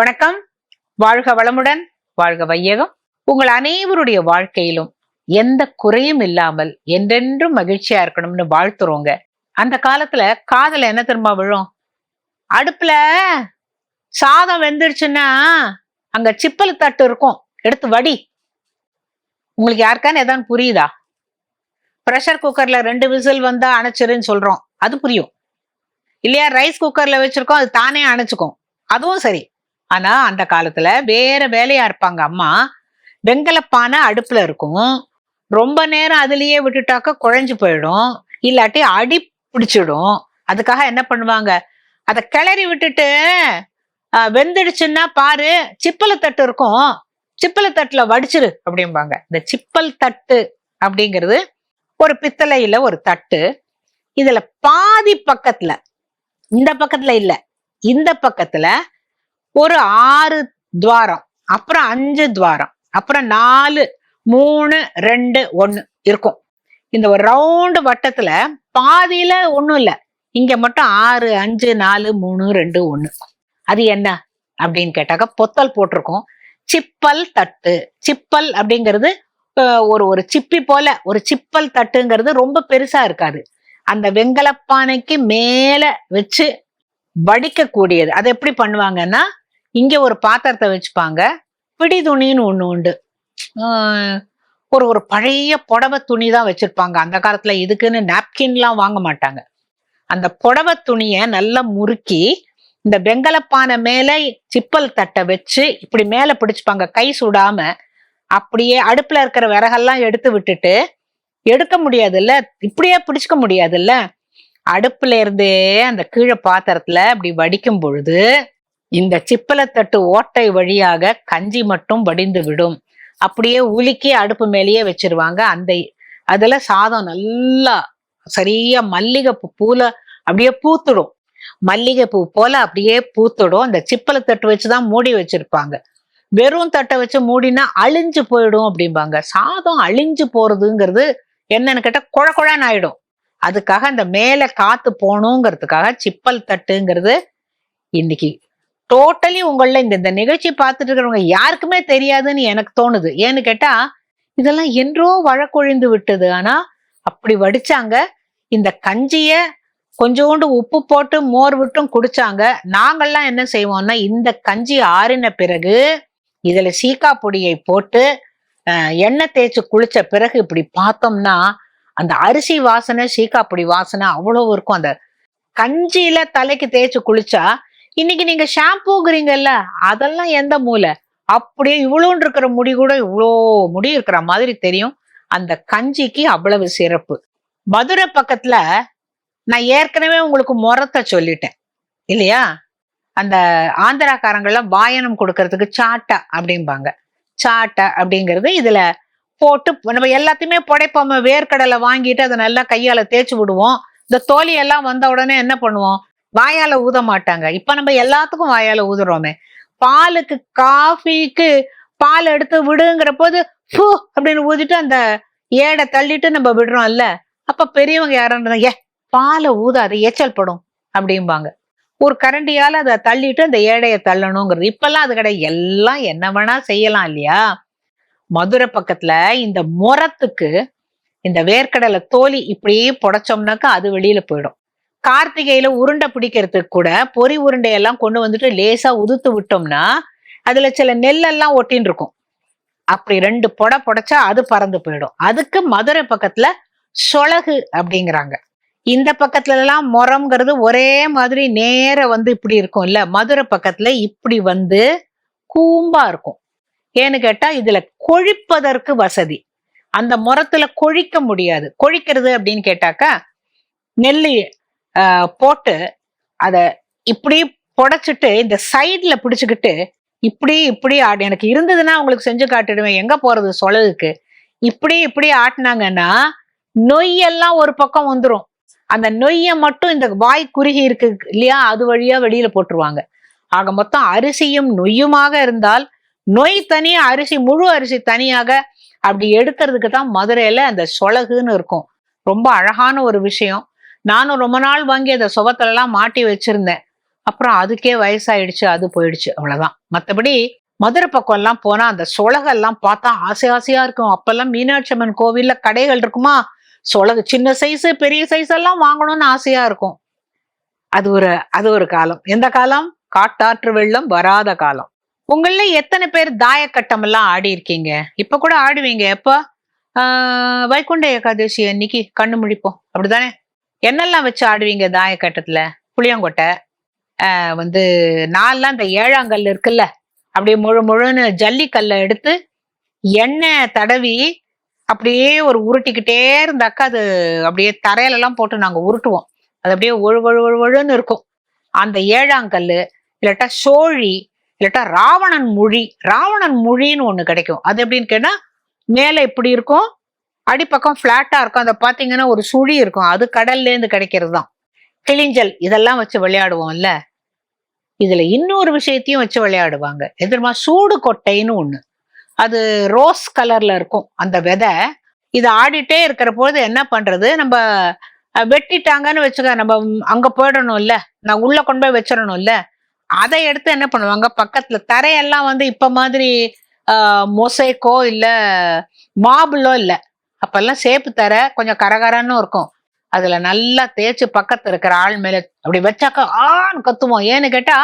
வணக்கம். வாழ்க வளமுடன் வாழ்க வையகம். உங்கள் அனைவருடைய வாழ்க்கையிலும் எந்த குறையும் இல்லாமல் என்றென்றும் மகிழ்ச்சியா இருக்கணும்னு வாழ்த்துறோங்க. அந்த காலத்துல காதல என்ன திரும்ப விழும்? அடுப்புல சாதம் வெந்துருச்சுன்னா அங்க சிப்பல் தட்டு இருக்கும். எடுத்து வடி. உங்களுக்கு யாருக்கான்னு எதாவது புரியுதா? ப்ரெஷர் குக்கர்ல ரெண்டு விசில் வந்தா அணைச்சிருன்னு சொல்றோம். அது புரியும். இல்லையா? ரைஸ் குக்கர்ல வச்சிருக்கோம் அது தானே அணைச்சுக்கும். அதுவும் சரி. ஆனா அந்த காலத்துல வேற வேலையா இருப்பாங்க அம்மா. வெங்கலப்பானை அடுப்புல இருக்கும். ரொம்ப நேரம் அதுலயே விட்டுட்டாக்க குழஞ்சு போயிடும். இல்லாட்டி அடி பிடிச்சிடும். அதுக்காக என்ன பண்ணுவாங்க? அதை கிளறி விட்டுட்டு வெந்துடுச்சுன்னா பாரு சிப்பல தட்டு இருக்கும். சிப்பல தட்டுல வடிச்சிரு அப்படிம்பாங்க. இந்த சிப்பல் தட்டு அப்படிங்கிறது ஒரு பித்தளையில ஒரு தட்டு. இதுல பாதி பக்கத்துல இந்த பக்கத்துல இல்ல இந்த பக்கத்துல ஒரு ஆறு துவாரம் அப்புறம் அஞ்சு துவாரம் அப்புறம் நாலு மூணு ரெண்டு ஒன்னு இருக்கும். இந்த ஒரு ரவுண்டு வட்டத்துல பாதியில ஒண்ணும் இல்ல. இங்க மட்டும் ஆறு அஞ்சு நாலு மூணு ரெண்டு ஒண்ணு. அது என்ன அப்படின்னு கேட்டாக்க பொத்தல் போட்டிருக்கோம். சிப்பல் தட்டு. சிப்பல் அப்படிங்கிறது ஒரு ஒரு சிப்பி போல ஒரு சிப்பல் தட்டுங்கிறது ரொம்ப பெருசா இருக்காது. அந்த வெங்கலப்பானைக்கு மேல வச்சு வடிக்கக்கூடியது. அதை எப்படி பண்ணுவாங்கன்னா இங்க ஒரு பாத்திரத்தை வச்சுப்பாங்க. பிடி துணின்னு ஒண்ணு உண்டு. ஒரு ஒரு பழைய புடவை துணி தான் வச்சிருப்பாங்க. அந்த காலத்துல இதுக்குன்னு நாப்கின்லாம் வாங்க மாட்டாங்க. அந்த புடவை துணியை நல்லா முறுக்கி இந்த வெங்கலப்பானை மேல சிப்பல் தட்டை வச்சு இப்படி மேல பிடிச்சுப்பாங்க. கை சுடாம அப்படியே அடுப்புல இருக்கிற விறகெல்லாம் எடுத்து விட்டுட்டு எடுக்க முடியாதுல்ல? இப்படியே பிடிச்சிக்க முடியாதுல்ல? அடுப்புல இருந்தே அந்த கீழே பாத்திரத்துல அப்படி வடிக்கும் பொழுது இந்த சிப்பலத்தட்டு ஓட்டை வழியாக கஞ்சி மட்டும் வடிந்து விடும். அப்படியே உலுக்கி அடுப்பு மேலேயே வச்சிருவாங்க. அந்த அதுல சாதம் நல்லா சரியா மல்லிகைப்பூ பூல அப்படியே பூத்துடும். மல்லிகைப்பூ போல அப்படியே பூத்துடும். அந்த சிப்பலத்தட்டு வச்சுதான் மூடி வச்சிருப்பாங்க. வெறும் தட்டை வச்சு மூடினா அழிஞ்சு போயிடும் அப்படிம்பாங்க. சாதம் அழிஞ்சு போறதுங்கிறது என்னன்னு கேட்டா குழ குழன்னு ஆயிடும். அதுக்காக அந்த மேல காத்து போகணுங்கிறதுக்காக சிப்பல் தட்டுங்கிறது இன்னைக்கு டோட்டலி உங்களில் இந்த இந்த நிகழ்ச்சி பார்த்துட்டு இருக்கிறவங்க யாருக்குமே தெரியாதுன்னு எனக்கு தோணுது. ஏன்னு கேட்டா இதெல்லாம் என்றோ வழக்கொழிந்து விட்டது. ஆனா அப்படி வடிச்சாங்க. இந்த கஞ்சிய கொஞ்சோண்டு உப்பு போட்டு மோர் விட்டும் குடிச்சாங்க. நாங்கள்லாம் என்ன செய்வோம்னா இந்த கஞ்சி ஆறின பிறகு இதுல சீக்கா பொடியை போட்டு எண்ணெய் தேய்ச்சி குளிச்ச பிறகு இப்படி பார்த்தோம்னா அந்த அரிசி வாசனை சீக்காப்பொடி வாசனை அவ்வளோ இருக்கும். அந்த கஞ்சியில தலைக்கு தேய்ச்சி குளிச்சா இன்னைக்கு நீங்க ஷாம்பூங்கிறீங்கல்ல அதெல்லாம் எந்த மூலை? அப்படியே இவ்வளோன்னு இருக்கிற முடி கூட இவ்வளோ முடி இருக்கிற மாதிரி தெரியும். அந்த கஞ்சிக்கு அவ்வளவு சிறப்பு. மதுரை பக்கத்துல நான் ஏற்கனவே உங்களுக்கு முறத்தை சொல்லிட்டேன். இல்லையா? அந்த ஆந்திராக்காரங்கெல்லாம் வாயனம் கொடுக்கறதுக்கு சாட்டை அப்படிம்பாங்க. சாட்டை அப்படிங்கிறது இதுல போட்டு நம்ம எல்லாத்தையுமே புடைப்போம். வேர்க்கடலை வாங்கிட்டு அதை நல்லா கையால தேய்ச்சி விடுவோம். இந்த தோலி எல்லாம் வந்த உடனே என்ன பண்ணுவோம்? வாயால ஊத மாட்டாங்க. இப்ப நம்ம எல்லாத்துக்கும் வாயால ஊதுறோமே. பாலுக்கு காஃபிக்கு பால் எடுத்து விடுங்கிற போது ஃபூ அப்படின்னு ஊதிட்டு அந்த ஏடை தள்ளிட்டு நம்ம விடுறோம்ல. அப்ப பெரியவங்க யாரும் ஏ பாலை ஊதாது எச்சல் படும் அப்படிம்பாங்க. ஒரு கரண்டியால அதை தள்ளிட்டு அந்த ஏடையை தள்ளணுங்கிறது. இப்பெல்லாம் அது கிடையாது. எல்லாம் என்ன வேணா செய்யலாம் இல்லையா? மதுரை பக்கத்துல இந்த முறத்துக்கு இந்த வேர்க்கடலை தோலி இப்படியே புடைச்சோம்னாக்கா அது வெளியில போயிடும். கார்த்திகையில உருண்டை பிடிக்கிறதுக்கு கூட பொறி உருண்டையெல்லாம் கொண்டு வந்துட்டு லேசா உதுத்து விட்டோம்னா அதுல சில நெல்லெல்லாம் ஒட்டின்னு இருக்கும். அப்படி ரெண்டு புடை புடைச்சா அது பறந்து போயிடும். அதுக்கு மதுரை பக்கத்துல சொலகு அப்படிங்கிறாங்க. இந்த பக்கத்துல எல்லாம் முறம்ங்கிறது ஒரே மாதிரி நேர வந்து இப்படி இருக்கும் இல்ல மதுரை பக்கத்துல இப்படி வந்து கூம்பா இருக்கும். ஏன்னு கேட்டா இதுல கொழிப்பதற்கு வசதி. அந்த முறத்துல கொழிக்க முடியாது. கொழிக்கிறது அப்படின்னு கேட்டாக்கா நெல் போட்டு அதை இப்படி புடைச்சிட்டு இந்த சைட்ல பிடிச்சுக்கிட்டு இப்படி இப்படி ஆடு. எனக்கு இருந்ததுன்னா உங்களுக்கு செஞ்சு காட்டிடுவேன். எங்க போறது சொலகுக்கு? இப்படி இப்படி ஆட்டினாங்கன்னா நொய்யெல்லாம் ஒரு பக்கம் வந்துடும் அந்த நொய்யை மட்டும் இந்த வாய் குறுகி இருக்கு இல்லையா? அது வழியா வெளியில போட்டுருவாங்க. ஆக மொத்தம் அரிசியும் நொய்யுமாக இருந்தால் நொய் தனியா அரிசி முழு அரிசி தனியாக அப்படி எடுக்கிறதுக்கு தான் மதுரையில அந்த சொலகுன்னு இருக்கும். ரொம்ப அழகான ஒரு விஷயம். நானும் ரொம்ப நாள் வாங்கி அதை சுபத்துலலாம் மாட்டி வச்சிருந்தேன். அப்புறம் அதுக்கே வயசாயிடுச்சு அது போயிடுச்சு அவ்வளவுதான். மத்தபடி மதுரை பக்கம் எல்லாம் போனா அந்த சொலகெல்லாம் பார்த்தா ஆசை ஆசையா இருக்கும். அப்பெல்லாம் மீனாட்சி அம்மன் கோவில்ல கடைகள் இருக்குமா? சொலகு சின்ன சைஸ் பெரிய சைஸ் எல்லாம் வாங்கணும்னு ஆசையா இருக்கும். அது ஒரு அது ஒரு காலம். எந்த காலம்? காட்டாற்று வெள்ளம் வராத காலம். உங்கள எத்தனை பேர் தாயக்கட்டம் எல்லாம் ஆடி இருக்கீங்க? இப்ப கூட ஆடுவீங்க. எப்போ? வைகுண்ட ஏகாதசி அன்னைக்கு கண்ணு முழிப்போம். அப்படிதானே என்னெல்லாம் வச்சு ஆடுவீங்க தாயக்கட்டத்துல புளியங்கொட்டை வந்து நான்லாம் இந்த ஏழாங்கல் இருக்குல்ல அப்படியே முழு முழுன்னு ஜல்லிக்கல்லை எடுத்து எண்ணெய் தடவி அப்படியே ஒரு உருட்டிக்கிட்டே இருந்தாக்கா அது அப்படியே தரையிலலாம் போட்டு நாங்கள் உருட்டுவோம். அது அப்படியே ஒழு ஒழு ஒழுன்னு இருக்கும். அந்த ஏழாங்கல் இல்லாட்டா சோழி இல்லாட்டா ராவணன் மொழி ராவணன் மொழின்னு ஒன்று கிடைக்கும். அது எப்படின்னு கேட்டால் மேலே இப்படி இருக்கும் அடிப்பக்கம் ஃப்ளாட்டாக இருக்கும். அதை பார்த்தீங்கன்னா ஒரு சுழி இருக்கும். அது கடல்லேருந்து கிடைக்கிறது தான் கிளிஞ்சல் இதெல்லாம் வச்சு விளையாடுவோம்ல. இதில் இன்னொரு விஷயத்தையும் வச்சு விளையாடுவாங்க. எதிர்மா சூடு கொட்டைன்னு ஒன்று அது ரோஸ் கலரில் இருக்கும். அந்த விதை. இது ஆடிட்டே இருக்கிற போது என்ன பண்ணுறது நம்ம வெட்டிட்டாங்கன்னு வச்சுக்க நம்ம அங்கே போயிடணும்ல. நான் உள்ளே கொண்டு போய் வச்சிடணும்ல. அதை எடுத்து என்ன பண்ணுவாங்க? பக்கத்தில் தரையெல்லாம் வந்து இப்போ மாதிரி மொசைக்கோ இல்லை மாபிளோ இல்லை. அப்பெல்லாம் சேப்பு தர கொஞ்சம் கரகரன்னு இருக்கும். அதுல நல்லா தேய்ச்சு பக்கத்துல இருக்கிற ஆள் மேல அப்படி வச்சாக்கா ஆன்னு கத்துவோம். ஏன்னு கேட்டா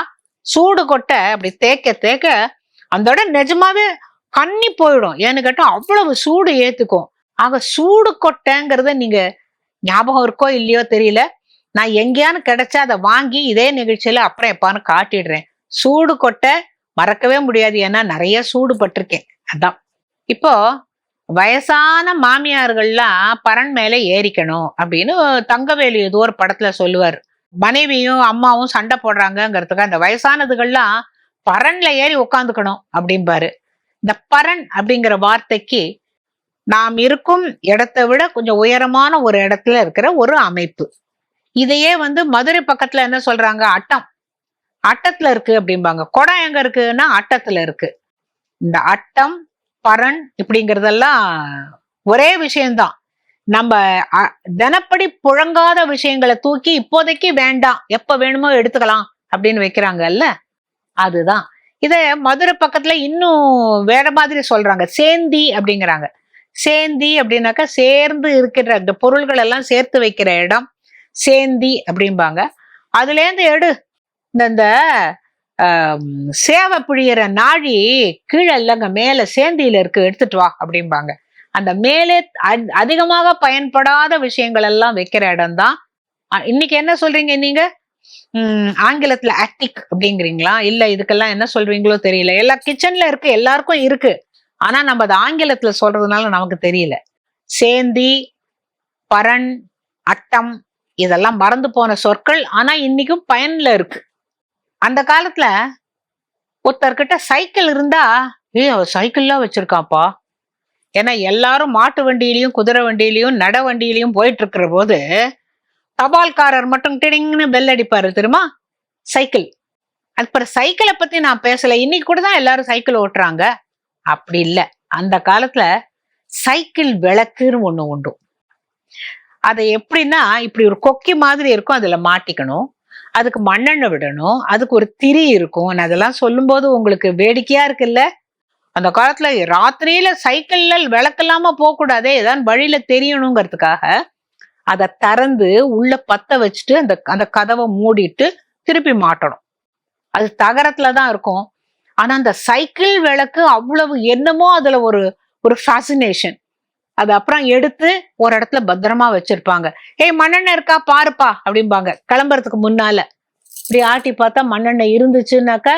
சூடு கொட்டை அப்படி தேய்க்க தேய்க்க அந்த நிஜமாவே கண்ணி போயிடும். ஏன்னு கேட்டா அவ்வளவு சூடு ஏத்துக்கும். ஆக சூடு கொட்டைங்கிறத நீங்க ஞாபகம் இருக்கோ இல்லையோ தெரியல. நான் எங்கேயானு கிடைச்சா அதை வாங்கி இதே நிகழ்ச்சியில அப்புறம் எப்பான்னு காட்டிடுறேன். சூடு கொட்டை மறக்கவே முடியாது. ஏன்னா நிறைய சூடு பட்டிருக்கேன். அதான். இப்போ வயசான மாமியார்கள்லாம் பரன் மேல ஏறிக்கணும் அப்படின்னு தங்கவேலு ஏதோ ஒரு படத்துல சொல்லுவார். மனைவியும் அம்மாவும் சண்டை போடுறாங்கங்கிறதுக்கு அந்த வயசானதுகள்லாம் பரன்ல ஏறி உட்காந்துக்கணும் அப்படிம்பாரு. இந்த பரன் அப்படிங்கிற வார்த்தைக்கு நாம் இருக்கும் இடத்தை விட கொஞ்சம் உயரமான ஒரு இடத்துல இருக்கிற ஒரு அமைப்பு. இதையே வந்து மதுரை பக்கத்துல என்ன சொல்றாங்க? அட்டம். அட்டத்துல இருக்கு அப்படிம்பாங்க. குடம் எங்க இருக்குன்னா அட்டத்துல இருக்கு. இந்த அட்டம் பரன் இப்படிங்கிறதெல்லாம் ஒரே விஷயம்தான். நம்ம தினப்படி புழங்காத விஷயங்களை தூக்கி இப்போதைக்கு வேண்டாம். எப்ப வேணுமோ எடுத்துக்கலாம் அப்படின்னு வைக்கிறாங்கல்ல? அதுதான். இத மதுரை பக்கத்துல இன்னும் வேற மாதிரி சொல்றாங்க. சேந்தி அப்படிங்கிறாங்க. சேந்தி அப்படின்னாக்கா சேர்ந்து இருக்கிற இந்த பொருள்கள் எல்லாம் சேர்த்து வைக்கிற இடம். சேந்தி அப்படிம்பாங்க. அதுல இருந்து எடு. இந்த இந்த சேவை புழியிற நாழி கீழே இல்லைங்க மேல சேந்தியில இருக்கு எடுத்துட்டு வா அப்படிம்பாங்க. அந்த மேலே அதிகமாக பயன்படாத விஷயங்கள் எல்லாம் வைக்கிற இடம் தான் இன்னைக்கு என்ன சொல்றீங்க நீங்க? உம் ஆங்கிலத்துல ஆக்டிக் அப்படிங்கிறீங்களா? இல்ல இதுக்கெல்லாம் என்ன சொல்றீங்களோ தெரியல. எல்லா கிச்சன்ல இருக்கு எல்லாருக்கும் இருக்கு. ஆனா நம்ம அது ஆங்கிலத்துல சொல்றதுனால நமக்கு தெரியல. சேந்தி பரன் அட்டம் இதெல்லாம் மறந்து போன சொற்கள் ஆனா இன்னைக்கும் பயன்ல இருக்கு. அந்த காலத்துல ஒருத்தர்கிட்ட சைக்கிள் இருந்தா ஏய் அவ சைக்கிள்லாம் வச்சிருக்காப்பா ஏன்னா எல்லாரும் மாட்டு வண்டியிலையும் குதிரை வண்டியிலையும் நட வண்டியிலையும் போயிட்டு இருக்கிற போது தபால்காரர் மட்டும் டிடிங்னு பெல் அடிப்பாரு தெரியுமா? சைக்கிள். அப்புறம் சைக்கிளை பத்தி நான் பேசல. இன்னைக்கு கூட தான் எல்லாரும் சைக்கிள் ஓட்டுறாங்க. அப்படி இல்லை. அந்த காலத்துல சைக்கிள் விளக்குன்னு ஒண்ணு உண்டு. அதை எப்படின்னா இப்படி ஒரு கொக்கி மாதிரி இருக்கும் அதுல மாட்டிக்கணும். அதுக்கு மண்ணெண்ணெய் விடணும். அதுக்கு ஒரு திரி இருக்கும். நான் அதெல்லாம் சொல்லும்போது உங்களுக்கு வேடிக்கையா இருக்குல்ல? அந்த காலத்துல ராத்திரியில சைக்கிள்ல விளக்கல்லாம போக கூடாதே ஏதாவது வழியில தெரியணுங்கிறதுக்காக அதை திறந்து உள்ள பத்த வச்சுட்டு அந்த அந்த கதவை மூடிட்டு திருப்பி மாட்டணும். அது தகரத்துல தான் இருக்கும். ஆனா அந்த சைக்கிள் விளக்கு அவ்வளவு என்னமோ அதுல ஒரு ஒரு ஃபேசினேஷன் அது அப்புறம் எடுத்து ஒரு இடத்துல பத்திரமா வச்சிருப்பாங்க. ஏய் மண்ணெண்ணெய் இருக்கா? பாருப்பா அப்படிம்பாங்க. கிளம்புறதுக்கு முன்னால. இப்படி ஆட்டி பார்த்தா மண்ணெண்ணெய் இருந்துச்சுன்னாக்கா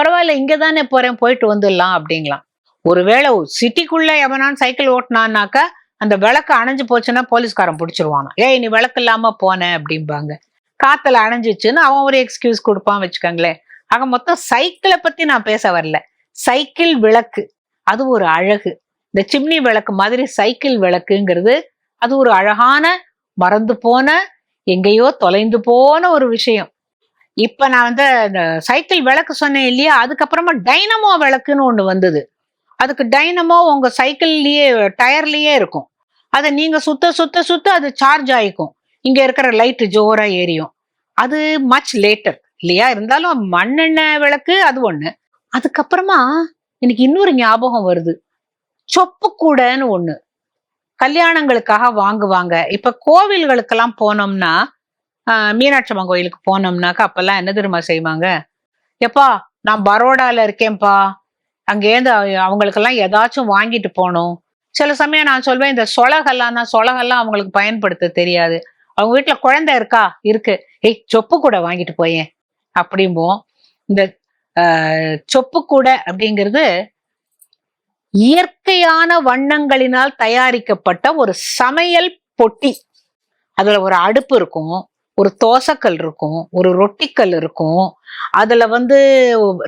பரவாயில்ல இங்க தானே போறேன் போயிட்டு வந்துடலாம் அப்படிங்களாம் ஒருவேளை சிட்டிக்குள்ள எவனான் சைக்கிள் ஓட்டினான்னாக்கா அந்த விளக்கு அணைஞ்சு போச்சுன்னா போலீஸ்காரன் பிடிச்சிருவானா. ஏய் நீ விளக்கு இல்லாம போன அப்படிம்பாங்க. காத்துல அணைஞ்சிச்சுன்னு அவன் ஒரு எக்ஸ்கியூஸ் கொடுப்பான் வச்சுக்கோங்களேன். ஆக மொத்தம் சைக்கிளை பத்தி நான் பேச வரல. சைக்கிள் விளக்கு. அது ஒரு அழகு. இந்த சிம்னி விளக்கு மாதிரி சைக்கிள் விளக்குங்கிறது அது ஒரு அழகான மறந்து போன எங்கேயோ தொலைந்து போன ஒரு விஷயம். இப்ப நான் வந்து இந்த சைக்கிள் விளக்கு சொன்னேன் இல்லையா? அதுக்கப்புறமா டைனமோ விளக்குன்னு ஒன்று வந்தது. அதுக்கு டைனமோ உங்க சைக்கிள்லயே டயர்லயே இருக்கும். அதை நீங்க சுத்த சுத்த சுத்த அது சார்ஜ் ஆயிக்கும். இங்க இருக்கிற லைட் ஜோரா ஏரியும் அது மச் லேட்டர் இல்லையா? இருந்தாலும் மண்ணெண்ணெய் விளக்கு அது ஒண்ணு. அதுக்கப்புறமா எனக்கு இன்னொரு ஞாபகம் வருது. சொப்பு கூடைன்னு ஒண்ணு. கல்யாணங்களுக்காக வாங்குவாங்க. இப்ப கோவில்களுக்கெல்லாம் போனோம்னா மீனாட்சம்மா கோயிலுக்கு போனோம்னாக்கா அப்பெல்லாம் என்ன தெரியுமா செய்வாங்க? எப்பா நான் பரோடால இருக்கேன்ப்பா. அங்கேருந்து அவங்களுக்கெல்லாம் ஏதாச்சும் வாங்கிட்டு போகணும். சில சமயம் நான் சொல்வேன் இந்த சொலகெல்லாம் தான் சொலகெல்லாம் அவங்களுக்கு பயன்படுத்த தெரியாது. அவங்க வீட்டுல குழந்தை இருக்கா? இருக்கு. ஏய் சொப்பு கூட வாங்கிட்டு போயேன். அப்படிம்போம் இந்த ஆஹ், சொப்பு கூடை அப்படிங்கிறது இயற்கையான வண்ணங்களினால் தயாரிக்கப்பட்ட ஒரு சமையல் பொட்டி. அதுல ஒரு அடுப்பு இருக்கும் ஒரு தோசைக்கல் இருக்கும் ஒரு ரொட்டிக்கல் இருக்கும். அதுல வந்து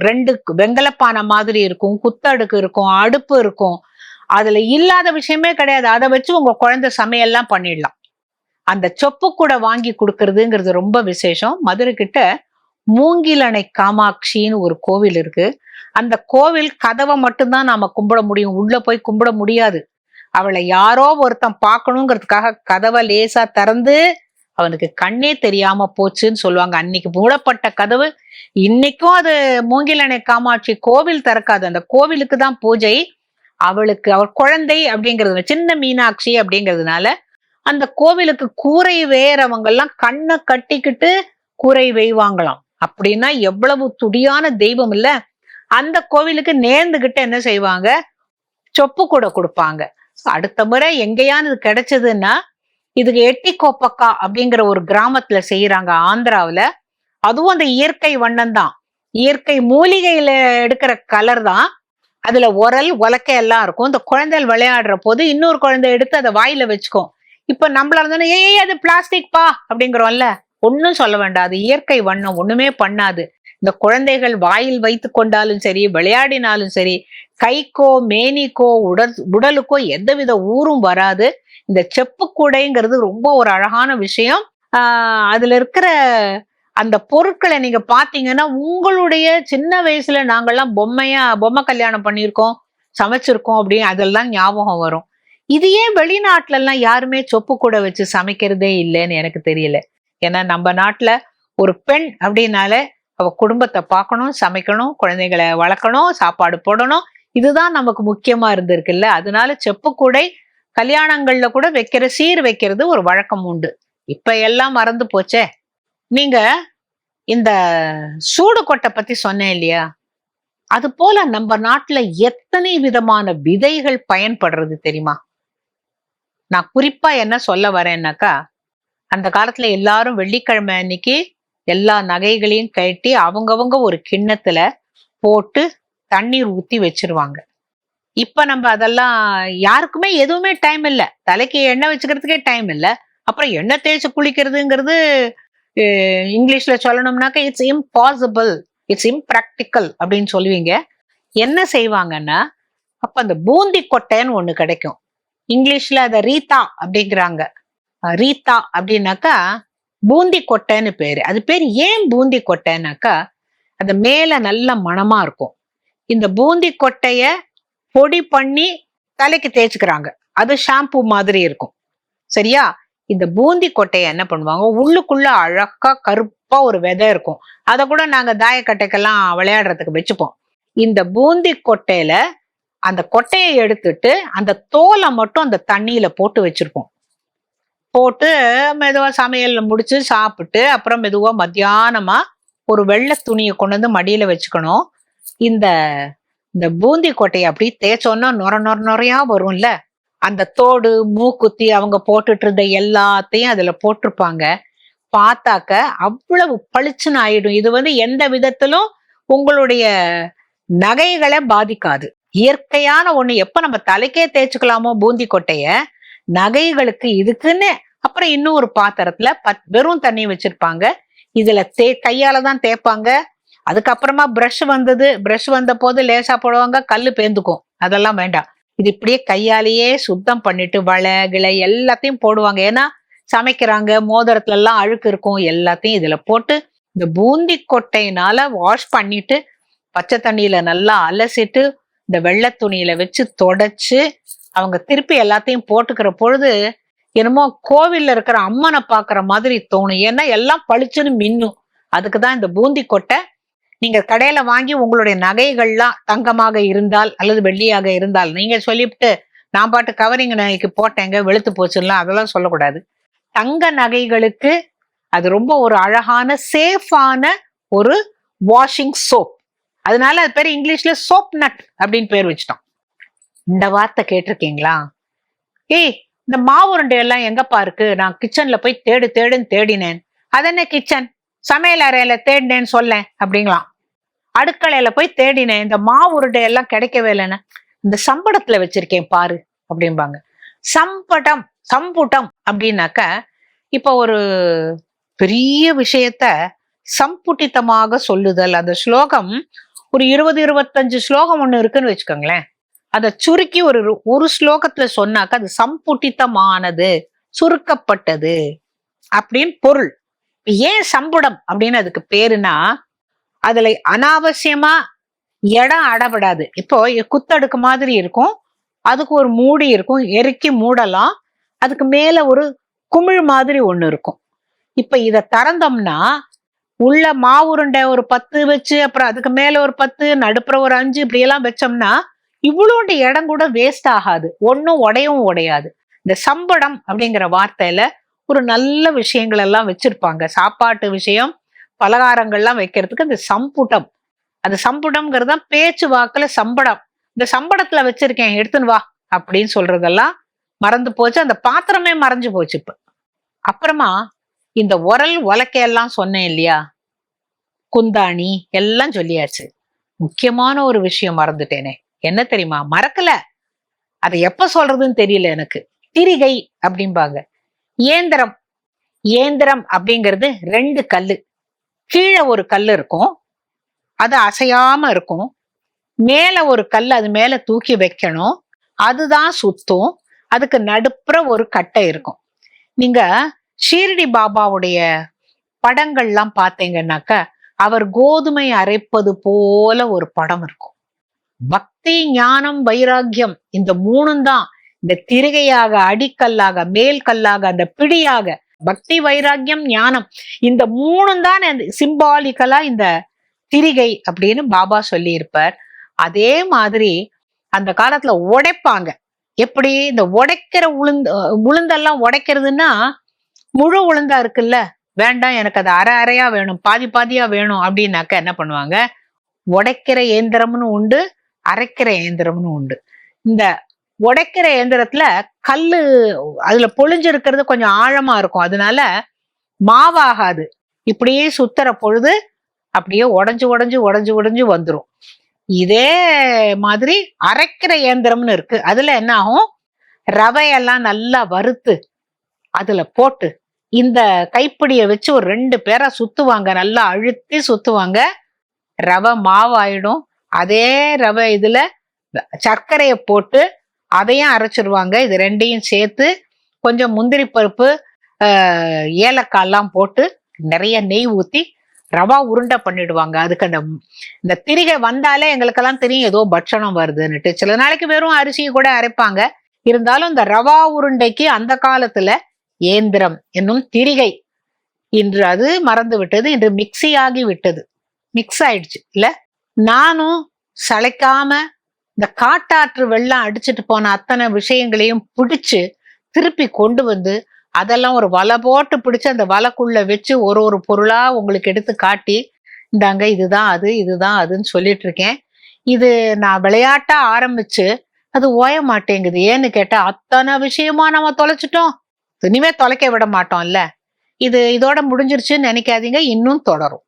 ரெண்டு வெங்கலப்பானை மாதிரி இருக்கும் குத்தடுக்கு இருக்கும் அடுப்பு இருக்கும். அதுல இல்லாத விஷயமே கிடையாது. அதை வச்சு உங்க குழந்தை சமையல்லாம் பண்ணிடலாம். அந்த சொப்பு கூட வாங்கி கொடுக்கறதுங்கிறது ரொம்ப விசேஷம். மதுரை கிட்ட மூங்கிலணை காமாட்சின்னு ஒரு கோவில் இருக்கு. அந்த கோவில் கதவை மட்டும்தான் நாம கும்பிட முடியும். உள்ள போய் கும்பிட முடியாது. அவளை யாரோ ஒருத்தன் பார்க்கணுங்கிறதுக்காக கதவை லேசா திறந்து அவனுக்கு கண்ணே தெரியாம போச்சுன்னு சொல்லுவாங்க. அன்னைக்கு மூடப்பட்ட கதவு. இன்னைக்கும் அது மூங்கிலணை காமாட்சி கோவில் திறக்காது. அந்த கோவிலுக்கு தான் பூஜை. அவளுக்கு அவள் குழந்தை அப்படிங்கிறது சின்ன மீனாட்சி அப்படிங்கிறதுனால அந்த கோவிலுக்கு கூரை வேறவங்க எல்லாம் கண்ணை கட்டிக்கிட்டு கூரை வெய்வாங்களாம். அப்படின்னா எவ்வளவு துடியான தெய்வம் இல்ல. அந்த கோவிலுக்கு நேர்ந்துகிட்டு என்ன செய்வாங்க? சொப்பு கூட கொடுப்பாங்க. அடுத்த முறை எங்கேயானது இது கிடைச்சதுன்னா இதுக்கு எட்டிக்கோப்பக்கா அப்படிங்கிற ஒரு கிராமத்துல செய்யறாங்க ஆந்திராவில. அதுவும் அந்த இயற்கை வண்ணம் தான். இயற்கை மூலிகையில எடுக்கிற கலர் தான். அதுல உரல் உலக்கை எல்லாம் இருக்கும். இந்த குழந்தைகள் விளையாடுற போது இன்னொரு குழந்தை எடுத்து அதை வாயில வச்சுக்கும். இப்ப நம்மள இருந்தா ஏய் அது பிளாஸ்டிக் பா அப்படிங்கிறோம்ல. ஒன்னும் சொல்ல வேண்டாம். அது இயற்கை வண்ணம். ஒண்ணுமே பண்ணாது. இந்த குழந்தைகள் வாயில் வைத்து கொண்டாலும் சரி விளையாடினாலும் சரி கைக்கோ மேனிக்கோ உடல் உடலுக்கோ எந்தவித ஊரும் வராது. இந்த செப்பு கூடைங்கிறது ரொம்ப ஒரு அழகான விஷயம். ஆஹ் அதுல இருக்கிற அந்த பொருட்களை நீங்க பாத்தீங்கன்னா உங்களுடைய சின்ன வயசுல நாங்கெல்லாம் பொம்மையா பொம்மை கல்யாணம் பண்ணியிருக்கோம் சமைச்சிருக்கோம் அப்படின்னு அதெல்லாம் ஞாபகம் வரும். இது ஏன் வெளிநாட்டுல எல்லாம் யாருமே சொப்பு கூடை வச்சு சமைக்கிறதே இல்லைன்னு எனக்கு தெரியல. ஏன்னா நம்ம நாட்டுல ஒரு பெண் அப்படின்னாலே அவ குடும்பத்தை பார்க்கணும் சமைக்கணும் குழந்தைகளை வளர்க்கணும் சாப்பாடு போடணும். இதுதான் நமக்கு முக்கியமா இருந்திருக்குல்ல. அதனால செப்பு கூடை கல்யாணங்கள்ல கூட வைக்கிற சீர் வைக்கிறது ஒரு வழக்கம் உண்டு. இப்ப எல்லாம் மறந்து போச்சே. நீங்க இந்த சூடு கொட்டை பத்தி சொன்னேன் இல்லையா? அது போல நம்ம நாட்டுல எத்தனை விதமான விதைகள் பயன்படுறது தெரியுமா? நான் குறிப்பா என்ன சொல்ல வரேன்னாக்கா அந்த காலத்துல எல்லாரும் வெள்ளிக்கிழமை அன்னைக்கு எல்லா நகைகளையும் கட்டி அவங்கவங்க ஒரு கிண்ணத்துல போட்டு தண்ணீர் ஊத்தி வச்சிருவாங்க. இப்ப நம்ம அதெல்லாம் யாருக்குமே எதுவுமே டைம் இல்லை. தலைக்கு எண்ணெய் வச்சுக்கிறதுக்கே டைம் இல்லை. அப்புறம் எண்ணெய் தேய்ச்சி குளிக்கிறதுங்கிறது இங்கிலீஷ்ல சொல்லணும்னாக்க இட்ஸ் இம்பாசிபிள் இட்ஸ் இம்ப்ராக்டிக்கல் அப்படின்னு சொல்லுவீங்க. என்ன செய்வாங்கன்னா அப்ப அந்த பூந்தி கொட்டைன்னு ஒண்ணு கிடைக்கும். இங்கிலீஷ்ல அதை ரீதா அப்படிங்கிறாங்க. ரீதா அப்படின்னாக்கா பூந்தி கொட்டைன்னு பேரு. அது பேர் ஏன் பூந்தி கொட்டைன்னாக்கா அது மேல நல்ல மணமா இருக்கும். இந்த பூந்தி கொட்டைய பொடி பண்ணி தலைக்கு தேய்ச்சிக்கிறாங்க. அது ஷாம்பு மாதிரி இருக்கும். சரியா? இந்த பூந்தி கொட்டைய என்ன பண்ணுவாங்க? உள்ளுக்குள்ள அழகா கருப்பா ஒரு விதை இருக்கும். அதை கூட நாங்க தாயக்கட்டைக்கெல்லாம் விளையாடுறதுக்கு வச்சுப்போம். இந்த பூந்தி கொட்டையில அந்த கொட்டையை எடுத்துட்டு அந்த தோலை மட்டும் அந்த தண்ணியில போட்டு வச்சிருப்போம். போட்டு மெதுவாக சமையல் முடிச்சு சாப்பிட்டு அப்புறம் மெதுவாக மத்தியானமா ஒரு வெள்ளை துணியை கொண்டு வந்து மடியில வச்சுக்கணும். இந்த இந்த பூந்தி கொட்டையை அப்படி தேய்ச்சோன்னா நொர நொர நுறையா வரும்ல. அந்த தோடு மூக்குத்தி அவங்க போட்டுட்டு இருந்த எல்லாத்தையும் அதுல போட்டிருப்பாங்க. பார்த்தாக்க அவ்வளவு பளிச்சுன்னு ஆயிடும். இது வந்து எந்த விதத்திலும் உங்களுடைய நகைகளை பாதிக்காது. இயற்கையான ஒண்ணு. எப்ப நம்ம தலைக்கே தேய்ச்சிக்கலாமோ பூந்தி கொட்டைய நகைகளுக்கு இதுக்குன்னு அப்புறம் இன்னும் ஒரு பாத்திரத்துல பத் வெறும் தண்ணி வச்சிருப்பாங்க. இதுல தே கையால தான் தேய்ப்பாங்க. அதுக்கப்புறமா ப்ரஷ் வந்தது. ப்ரஷ் வந்த போது லேசா போடுவாங்க. கல் பேந்துக்கும். அதெல்லாம் வேண்டாம். இது இப்படியே கையாலேயே சுத்தம் பண்ணிட்டு வளை கிளை எல்லாத்தையும் போடுவாங்க. ஏன்னா சமைக்கிறாங்க. மோதிரத்துல எல்லாம் அழுக்கு இருக்கும். எல்லாத்தையும் இதுல போட்டு இந்த பூந்தி கொட்டையினால வாஷ் பண்ணிட்டு பச்சை தண்ணியில நல்லா அலசிட்டு இந்த வெள்ளை துணியில வச்சு தொடச்சு அவங்க திருப்பி எல்லாத்தையும் போட்டுக்கிற பொழுது என்னமோ கோவில்ல இருக்கிற அம்மனை பாக்குற மாதிரி தோணும். ஏன்னா எல்லாம் பளிச்சுன்னு மின்னும். அதுக்கு தான் இந்த பூந்தி கொட்டை. நீங்க கடையில வாங்கி உங்களுடைய நகைகள்லாம் தங்கமாக இருந்தால் அல்லது வெள்ளியாக இருந்தால் நீங்க சொல்லிவிட்டு நான் பாட்டு கவரிங் நகைக்கு போட்டேங்க வெளுத்து போச்சுலாம் அதெல்லாம் சொல்லக்கூடாது. தங்க நகைகளுக்கு அது ரொம்ப ஒரு அழகான சேஃபான ஒரு வாஷிங் சோப் அதனால அது பேர் இங்கிலீஷ்ல சோப் நட் அப்படின்னு பேர் வச்சிட்டோம். இந்த வார்த்தை கேட்டிருக்கீங்களா? ஏய் இந்த மாவு உருண்டை எல்லாம் எங்கப்பா இருக்கு? நான் கிச்சன்ல போய் தேடு தேடுன்னு தேடினேன். அது என்ன கிச்சன் சமையல் அறையில தேடினேன்னு சொல்லேன் அப்படிங்களாம். அடுக்கலையில போய் தேடினேன். இந்த மாவு உருண்டை எல்லாம் கிடைக்கவே இல்லைன்னு. இந்த சம்படத்துல வச்சிருக்கேன் பாரு அப்படிம்பாங்க. சம்படம் சம்புடம் அப்படின்னாக்க இப்ப ஒரு பெரிய விஷயத்த சம்புட்டித்தமாக சொல்லுதல். அந்த ஸ்லோகம் ஒரு இருபது இருபத்தஞ்சு ஸ்லோகம் ஒண்ணு இருக்குன்னு வச்சுக்கோங்களேன். அதை சுருக்கி ஒரு ஒரு ஸ்லோகத்துல சொன்னாக்க அது சம்புட்டித்தமானது சுருக்கப்பட்டது அப்படின்னு பொருள். ஏன் சம்புடம் அப்படின்னு அதுக்கு பேருனா அதுல அனாவசியமா இடம் அடப்படாது. இப்போ குத்தடுக்கு மாதிரி இருக்கும் அதுக்கு ஒரு மூடி இருக்கும் எருக்கி மூடலாம் அதுக்கு மேல ஒரு குமிழ் மாதிரி ஒண்ணு இருக்கும். இப்ப இத திறந்தோம்னா உள்ள மாவுருண்டை ஒரு பத்து வச்சு அப்புறம் அதுக்கு மேல ஒரு பத்து நடுப்புற ஒரு அஞ்சு இப்படி எல்லாம் வச்சோம்னா இவ்வளோண்டு இடம் கூட வேஸ்ட் ஆகாது. ஒன்றும் உடையவும் உடையாது. இந்த சம்படம் அப்படிங்கிற வார்த்தையில ஒரு நல்ல விஷயங்கள் எல்லாம் வச்சிருப்பாங்க. சாப்பாட்டு விஷயம் பலகாரங்கள்லாம் வைக்கிறதுக்கு இந்த சம்புடம் அந்த சம்புடம்ங்கிறது தான் பேச்சு வாக்குல சம்படம். இந்த சம்படத்துல வச்சிருக்கேன் எடுத்துன்னு வா அப்படின்னு சொல்றதெல்லாம் மறந்து போச்சு. அந்த பாத்திரமே மறைஞ்சு போச்சு இப்ப. அப்புறமா இந்த உரல் உலக்கையெல்லாம் சொன்னேன் இல்லையா? குந்தாணி எல்லாம் சொல்லியாச்சு. முக்கியமான ஒரு விஷயம் மறந்துட்டேனே. என்ன தெரியுமா? மறக்கல. அதை எப்ப சொல்றதுன்னு தெரியல எனக்கு. திரிகை அப்படிம்பாங்க. ஏந்திரம் ஏந்திரம் அப்படிங்கிறது ரெண்டு கல்லு. கீழே ஒரு கல் இருக்கும். அது அசையாம இருக்கும். மேல ஒரு கல் அது மேல தூக்கி வைக்கணும். அதுதான் சுத்தும். அதுக்கு நடுப்புற ஒரு கட்டை இருக்கும். நீங்க ஷீரடி பாபாவுடைய படங்கள்லாம் பார்த்தீங்கன்னாக்க அவர் கோதுமை அரைப்பது போல ஒரு படம் இருக்கும். பக்தி ஞானம் வைராக்கியம் இந்த மூணும் தான். இந்த திருகையாக அடிக்கல்லாக மேல் கல்லாக அந்த பிடியாக பக்தி வைராக்கியம் ஞானம் இந்த மூணும் தான் சிம்பாலிக்கலா இந்த திரிகை அப்படின்னு பாபா சொல்லி இருப்பார் அதே மாதிரி அந்த காலத்துல உடைப்பாங்க. எப்படி? இந்த உடைக்கிற உளுந்து உளுந்தெல்லாம் உடைக்கிறதுன்னா முழு உளுந்தா இருக்குல்ல? வேண்டாம் எனக்கு அது அரை அரையா வேணும் பாதி பாதியா வேணும் அப்படின்னாக்க என்ன பண்ணுவாங்க? உடைக்கிற இயந்திரம்னு உண்டு அரைக்கிற இயந்திரம்னு உண்டு. இந்த உடைக்கிற இயந்திரத்துல கல்லு அதுல பொழிஞ்சிருக்கிறது கொஞ்சம் ஆழமா இருக்கும். அதனால மாவாகாது. இப்படியே சுத்துற பொழுது அப்படியே உடஞ்சு உடஞ்சு உடஞ்சு உடஞ்சு வந்துடும் இதே மாதிரி அரைக்கிற இயந்திரம்னு இருக்கு. அதுல என்ன ஆகும்? ரவையெல்லாம் நல்லா வறுத்து அதுல போட்டு இந்த கைப்பிடியை வச்சு ஒரு ரெண்டு பேரை சுத்துவாங்க. நல்லா அழுத்தி சுத்துவாங்க. ரவை மாவாயிடும். அதே ரவை இதுல சர்க்கரையை போட்டு அதையும் அரைச்சிருவாங்க. இது ரெண்டையும் சேர்த்து கொஞ்சம் முந்திரி பருப்பு ஏலக்காய்லாம் போட்டு நிறைய நெய் ஊற்றி ரவா உருண்டை பண்ணிடுவாங்க. அதுக்கு அந்த இந்த திரிகை வந்தாலே எங்களுக்கெல்லாம் தெரியும் ஏதோ பட்சணம் வருதுன்னுட்டு. சில நாளைக்கு வெறும் அரிசியை கூட அரைப்பாங்க. இருந்தாலும் இந்த ரவா உருண்டைக்கு அந்த காலத்துல ஏந்திரம் என்னும் திரிகை இன்று அது மறந்து விட்டது இன்று மிக்சி ஆகி விட்டது. மிக்ஸ் ஆயிடுச்சு. இல்ல? நானும் சளைக்காம இந்த காட்டாற்று வெள்ளம் அடிச்சுட்டு போன அத்தனை விஷயங்களையும் பிடிச்சு திருப்பி கொண்டு வந்து அதெல்லாம் ஒரு வலை போட்டு பிடிச்சு அந்த வலைக்குள்ள வச்சு ஒரு ஒரு பொருளா உங்களுக்கு எடுத்து காட்டி இந்தாங்க இதுதான் அது இதுதான் அதுன்னு சொல்லிட்டு இருக்கேன் இது நான் விளையாட்டா ஆரம்பிச்சு அது ஓய மாட்டேங்குது. ஏன்னு கேட்டா அத்தனை விஷயமா நம்ம தொலைச்சிட்டோம். இனிமே தொலைக்க விட மாட்டோம்ல. இது இதோட முடிஞ்சிருச்சுன்னு நினைக்காதீங்க. இன்னும் தொடரும்.